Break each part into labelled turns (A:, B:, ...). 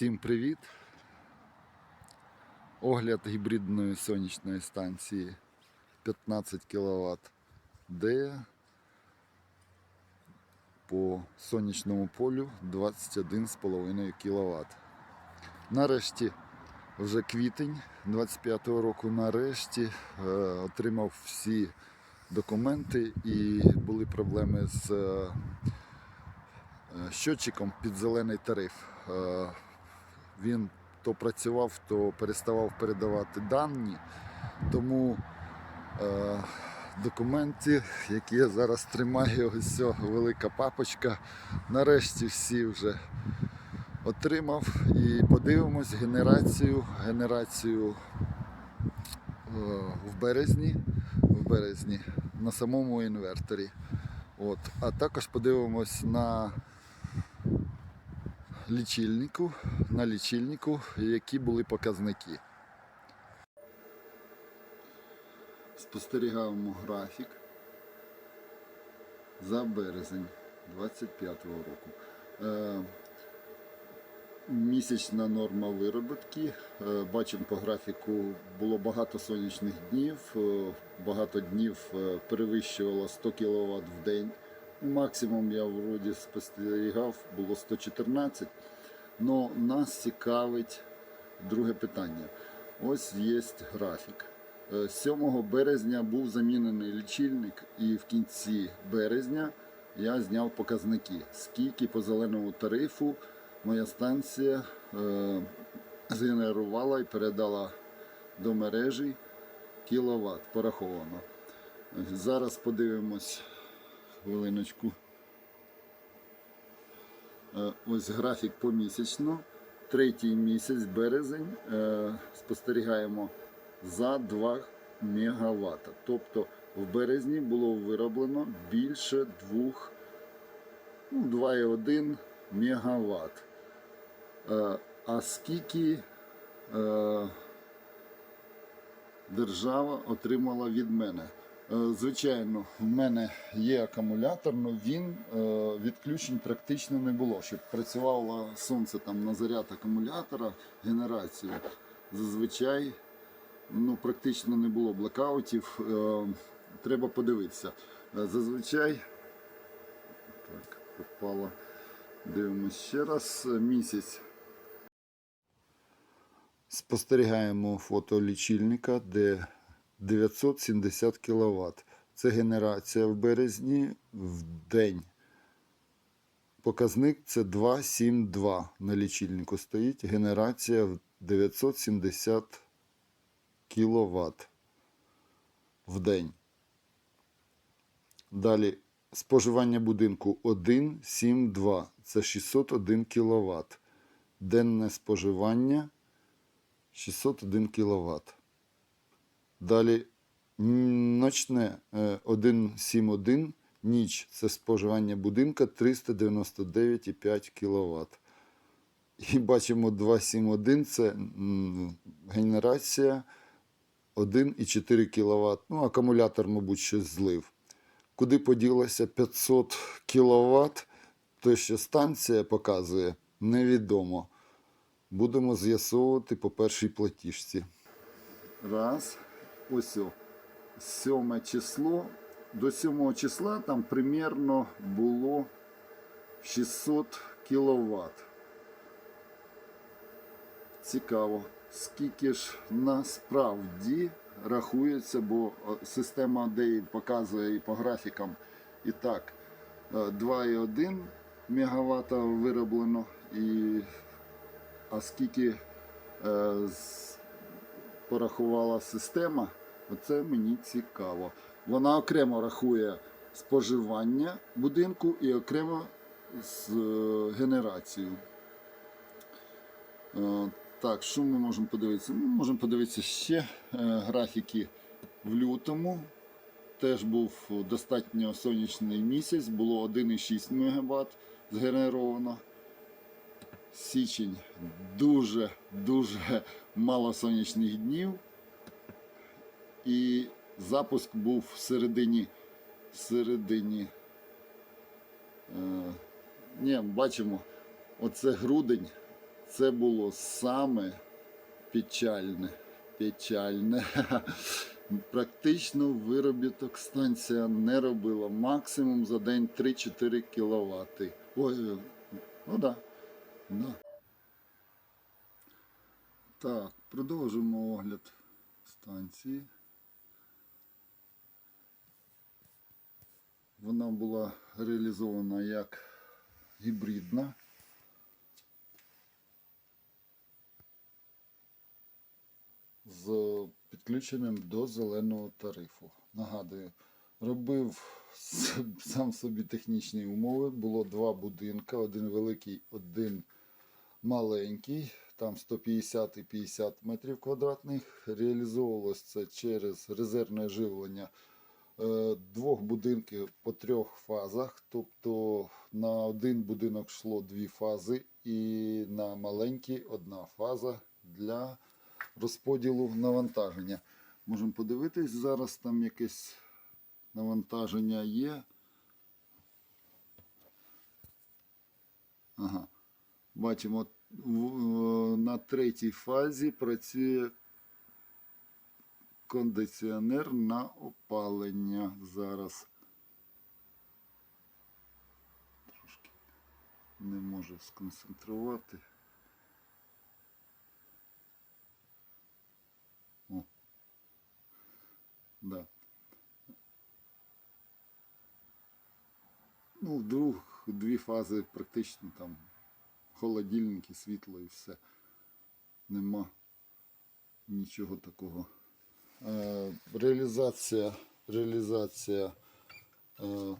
A: Всім привіт! Огляд гібридної сонячної станції 15 кВт D по сонячному полю 21,5 кВт. Нарешті вже квітень 25-го року, нарешті е, отримав всі документи і були проблеми з е, е, щотчиком під зелений тариф. Е, Він то працював, то переставав передавати дані. Тому е, документи, які я зараз тримаю, ось ця велика папочка, нарешті всі вже отримав. І подивимось генерацію, генерацію е, в березні, в березні на самому інверторі. От. А також подивимось на лічильнику, на лічильнику, які були показники. Спостерігаємо графік за березень 25-го року. Е, Місячна норма вироботки. Е, Бачимо по графіку, було багато сонячних днів, е, багато днів перевищувало 100 кВт в день. Максимум я вроді спостерігав, було 114. Но нас цікавить друге питання. Ось є графік. Е, 7 березня був замінений лічильник, і в кінці березня я зняв показники, скільки по зеленому тарифу моя станція е, згенерувала і передала до мережі кіловат пораховано. Е, Зараз подивимось хвилиночку. Е, Ось графік помісячно. Третій місяць, березень, е, спостерігаємо за 2 МВт. Тобто в березні було вироблено більше 2, ну, 2,1 МВт. Е, А скільки держава отримала від мене? Е, Звичайно, в мене є акумулятор, але він е, відключень практично не було. Щоб працювало сонце там на заряд акумулятора, генерацію. Зазвичай ну, практично не було блекаутів. Е, Треба подивитися. Зазвичай так, попало. Дивимось ще раз. Місяць. Спостерігаємо фото лічильника, де 970 кВт. Це генерація в березні в день. Показник це 2,72 на лічильнику стоїть. Генерація в 970 кВт в день. Далі споживання будинку 1,72. Це 601 кВт. Денне споживання 601 кВт. Далі ночне е, 171, ніч це споживання будинка 399,5 кВт. І бачимо 271 це генерація 1,4 кВт. Ну, акумулятор, мабуть, щось злив. Куди поділося 500 кВт, то що станція показує, невідомо. Будемо з'ясовувати по першій платіжці. Раз. Ось о. Сьоме число. До сьомого числа там примерно було 600 кВт. Цікаво, скільки ж насправді рахується, бо е, система DEI показує і по графікам. І так, е, 2,1 МВт вироблено, і, а скільки е, з- порахувала система, оце мені цікаво. Вона окремо рахує споживання будинку і окремо з е, генерацію. Е, Так, що ми можемо подивитися? Ми можемо подивитися ще е, графіки в лютому. Теж був достатньо сонячний місяць, було 1,6 МВт згенеровано. Січень дуже дуже мало сонячних днів. І запуск був в середині. Середині. Е, ні, бачимо, оце грудень. це було саме печальне. Печальне. Практично виробіток станція не робила. Максимум за день 3-4 кВт. Ой, ну да. да. Так, продовжимо огляд станції. Вона була реалізована як гібридна. з підключенням до зеленого тарифу. Нагадую, робив сам собі технічні умови. Було два будинки, один великий, один маленький, там 150 і 50 метрів квадратних. Реалізовувалось це через резервне живлення двох будинків по трьох фазах. Тобто на один будинок йшло дві фази, і на маленький одна фаза для розподілу навантаження. Можемо подивитись, зараз там якесь навантаження є. Ага. Бачимо, на третій фазі працює кондиціонер на опалення зараз. Трошки не можу сконцентрувати. О. Да. Ну, в двох, дві фази практично там холодильники, світло і все. Нема нічого такого. Е, реалізація, реалізація е,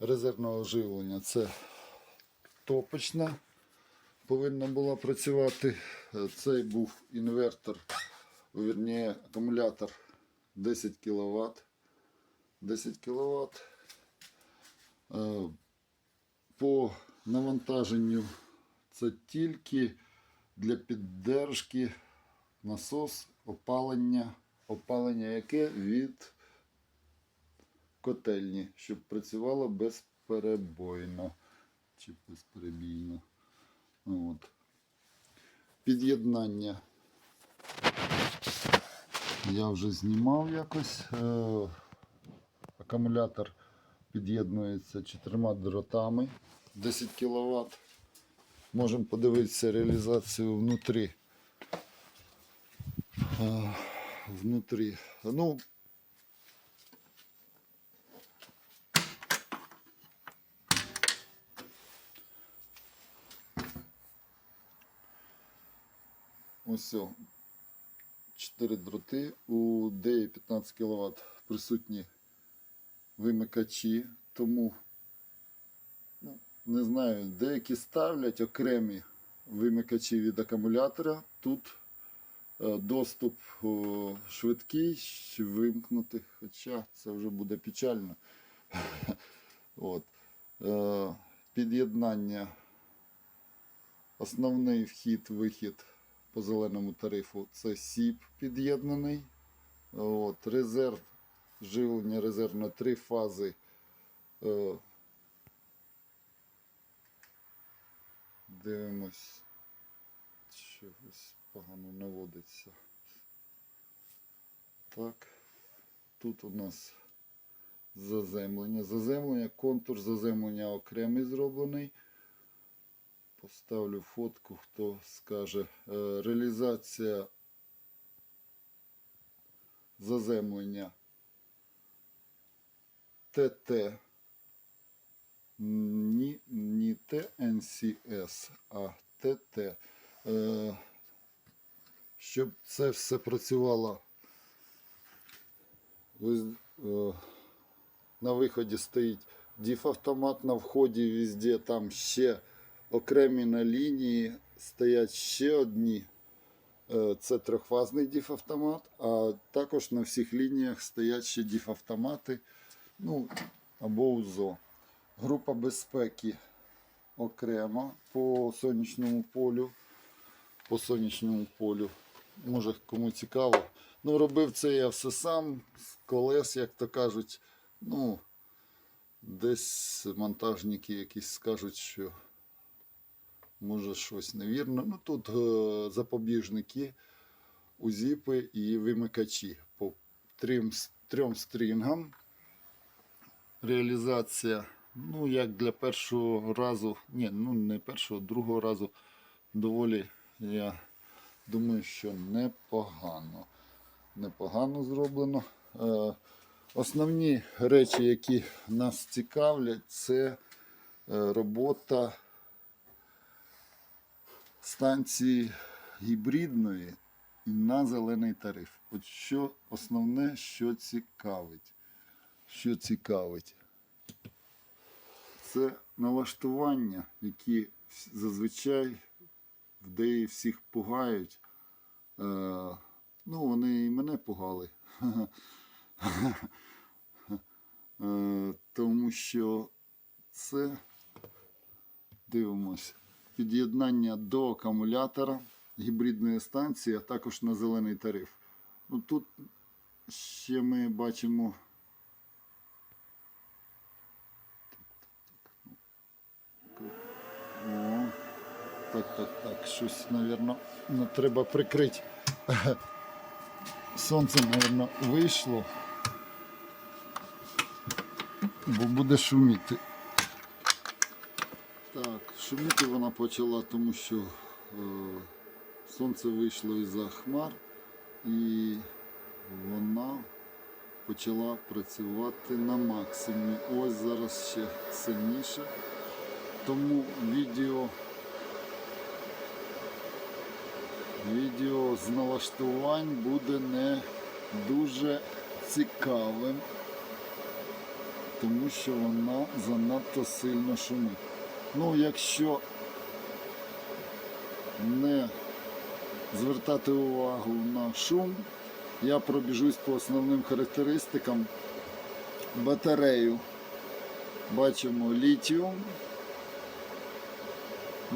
A: резервного живлення це топочна повинна була працювати. Е, Цей був інвертор, вірніше акумулятор 10 кВт. 10 кВт. По навантаженню це тільки для піддержки насос опалення, опалення яке від котельні, щоб працювало безперебойно чи безперебійно. От. Під'єднання я вже знімав якось. Е, акумулятор під'єднується чотирма дротами 10 кВт. Можемо подивитися реалізацію внутрі. Е, внутрі. Ну, ось 4 дроти. У DE 15 кВт присутні вимикачі, тому ну, не знаю, деякі ставлять окремі вимикачі від акумулятора. Тут доступ швидкий, вимкнути, хоча це вже буде печально. От. Е, Під'єднання. Основний вхід-вихід по зеленому тарифу це СІП під'єднаний. От, резерв живлення резервне три фази. Е, Дивимось. Чогось погано наводиться. Так. Тут у нас заземлення. Заземлення, контур заземлення окремий зроблений. Поставлю фотку, хто скаже. Е, Реалізація заземлення ТТ. Ні, не ТНСС, а ТТ. Е, щоб це все працювало. Е, на виході стоїть діфавтомат на вході везде, там ще окремі на лінії стоять ще одні. Е, Це трьохфазний діфавтомат, а також на всіх лініях стоять ще діфавтомати, ну, або УЗО. Група безпеки окремо по сонячному полю. По сонячному полю. Може кому цікаво. Ну, робив це я все сам, з колес, як то кажуть. Ну, десь монтажники якісь скажуть, що може щось невірно. Ну тут е, запобіжники, узіпи і вимикачі по трьом, трьом стрінгам. Реалізація, ну як для першого разу, ні, ну не першого, другого разу доволі, я думаю, що непогано. Непогано зроблено. Е, Основні речі, які нас цікавлять, це е, робота станції гібридної і на зелений тариф. От що основне, що цікавить. Що цікавить, це налаштування, які зазвичай в деї всіх пугають. Е, ну, вони і мене пугали. Е, Тому що це дивимось під'єднання до акумулятора гібридної станції, а також на зелений тариф. Ну, тут ще ми бачимо. Так, так, так, щось, мабуть, треба прикрити. Сонце, мабуть, вийшло, бо буде шуміти. Так, шуміти вона почала, тому що е, сонце вийшло із-за хмар і вона почала працювати на максимумі. Ось зараз ще сильніше. Тому відео, відео з налаштувань буде не дуже цікавим, тому що вона занадто сильно шумить. Ну, якщо не звертати увагу на шум, я пробіжусь по основним характеристикам. Батарею бачимо літіум,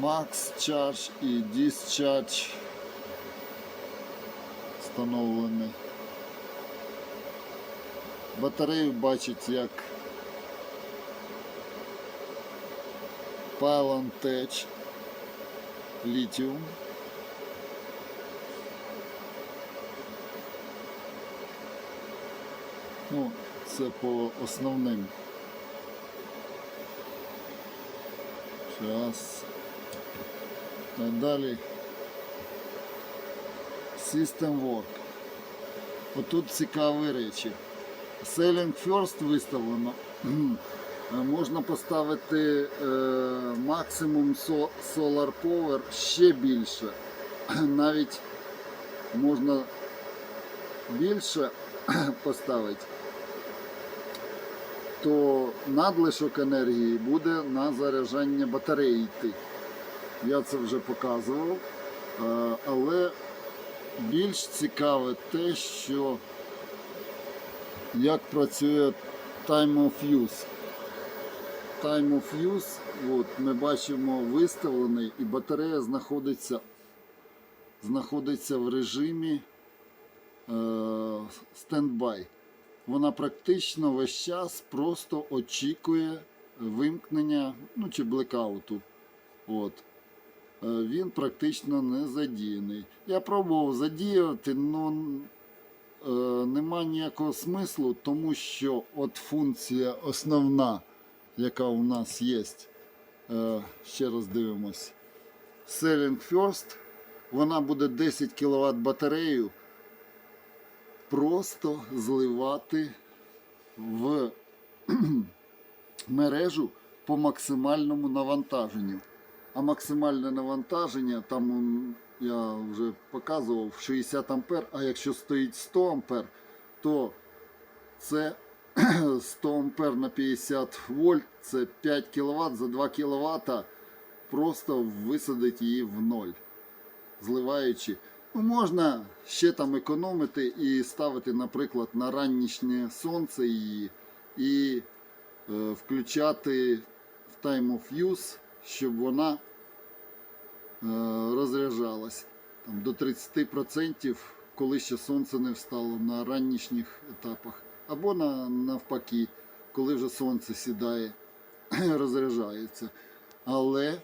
A: Max Charge і Discharge встановлений. Батарею бачить як Tech Lithium. Ну, це по основним. Зараз. Далі. System Work. Отут цікаві речі. Selling First виставлено. Можна поставити е, максимум Solar Power ще більше. Навіть можна більше поставити, то надлишок енергії буде на заряджання батареї йти. Я це вже показував. Е, Але більш цікаве те, що як працює Time of Use. Time of Use, от, ми бачимо виставлений і батарея знаходиться, знаходиться в режимі е, стендбай. Вона практично весь час просто очікує вимкнення ну, чи блекауту. От. Е, Він практично не задіяний. Я пробував задіяти, але нема ніякого смислу, тому що от функція основна, яка у нас є, е, ще раз дивимось. Selling First, вона буде 10 кВт батарею просто зливати в мережу по максимальному навантаженню. А максимальне навантаження, там я вже показував 60 ампер, а якщо стоїть 100 ампер, то це 100 ампер на 50 вольт, це 5 кВт, за 2 кВт просто висадить її в ноль, зливаючи. Ну, можна ще там економити і ставити, наприклад, на ранішнє сонце її і е, включати в time of use, щоб вона е, розряджалась до 30%, коли ще сонце не встало на ранішніх етапах. Або на, навпаки, коли вже сонце сідає, розряджається. Але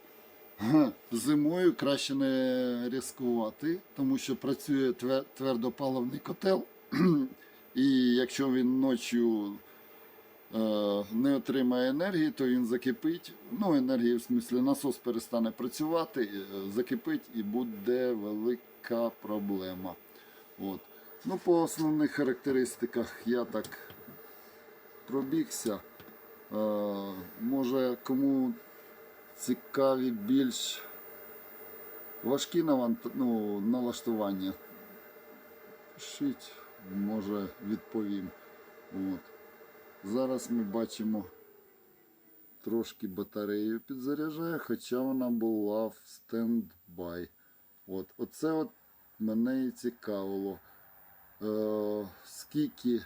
A: Зимою краще не ризикувати, тому що працює твердопаливний котел. І якщо він ночі не отримає енергії, то він закипить. Ну, енергії, в смислі, насос перестане працювати, е, закипить і буде велика проблема. От. Ну, по основних характеристиках я так пробігся. Е, може, кому цікаві більш важкі ну, налаштування. Пишіть, може відповім. От. Зараз ми бачимо трошки батарею підзаряджає, хоча вона була в стендбай. От. Оце от мене і цікавило. Е, скільки,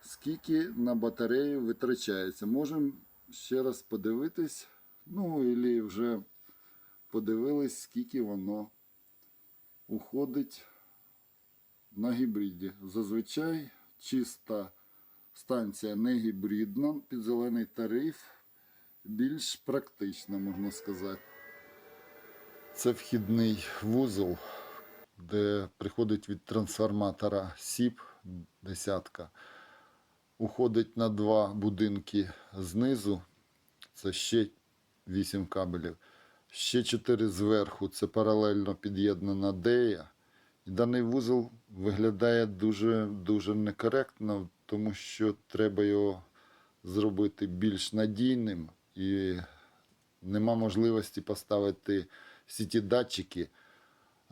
A: скільки на батарею витрачається. Можемо ще раз подивитись. Ну, і вже подивились, скільки воно уходить на гібриді. Зазвичай чиста станція не гібридна, під зелений тариф більш практична, можна сказати. Це вхідний вузол, де приходить від трансформатора СІП десятка. Уходить на два будинки знизу. Це ще 8 кабелів. Ще 4 зверху. Це паралельно під'єднана дея. Даний вузол виглядає дуже, дуже некоректно, тому що треба його зробити більш надійним і нема можливості поставити сіті датчики.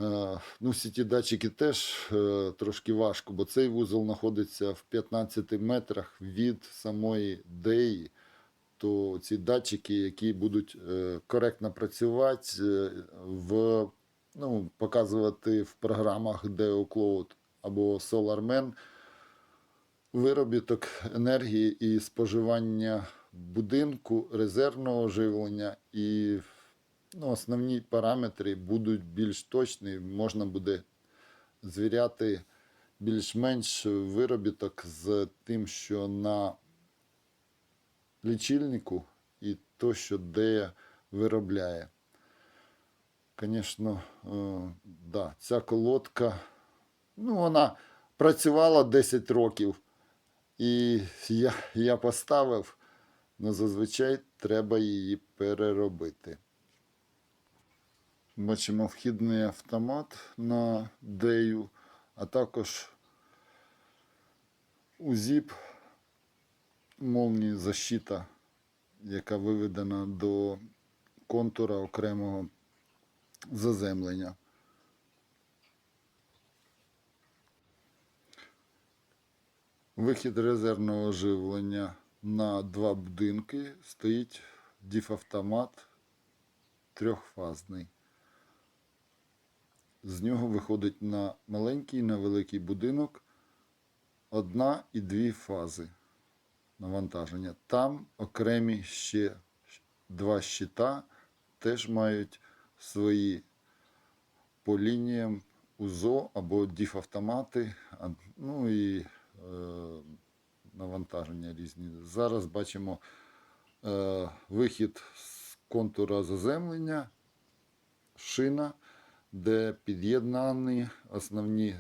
A: Е, Ну, сіті датчики теж е, трошки важко, бо цей вузол знаходиться в 15 метрах від самої деї. То ці датчики, які будуть е, коректно працювати, в, ну, показувати в програмах DeoCloud або SolarMan виробіток енергії і споживання будинку, резервного живлення і ну, основні параметри будуть більш точні. Можна буде звіряти більш-менш виробіток з тим, що на лічильнику і то, що де виробляє. Звісно, е, да, ця колодка, ну, вона працювала 10 років. І я, я поставив, але зазвичай треба її переробити. Бачимо вхідний автомат на дею, а також УЗІП молнії защита, яка виведена до контура окремого заземлення. Вихід резервного живлення на два будинки стоїть діфавтомат трьохфазний. З нього виходить на маленький і на великий будинок одна і дві фази навантаження. Там окремі ще два щита теж мають свої по лініям УЗО або діфавтомати, ну і е, навантаження різні. Зараз бачимо е, вихід з контура заземлення, шина, де під'єднані основні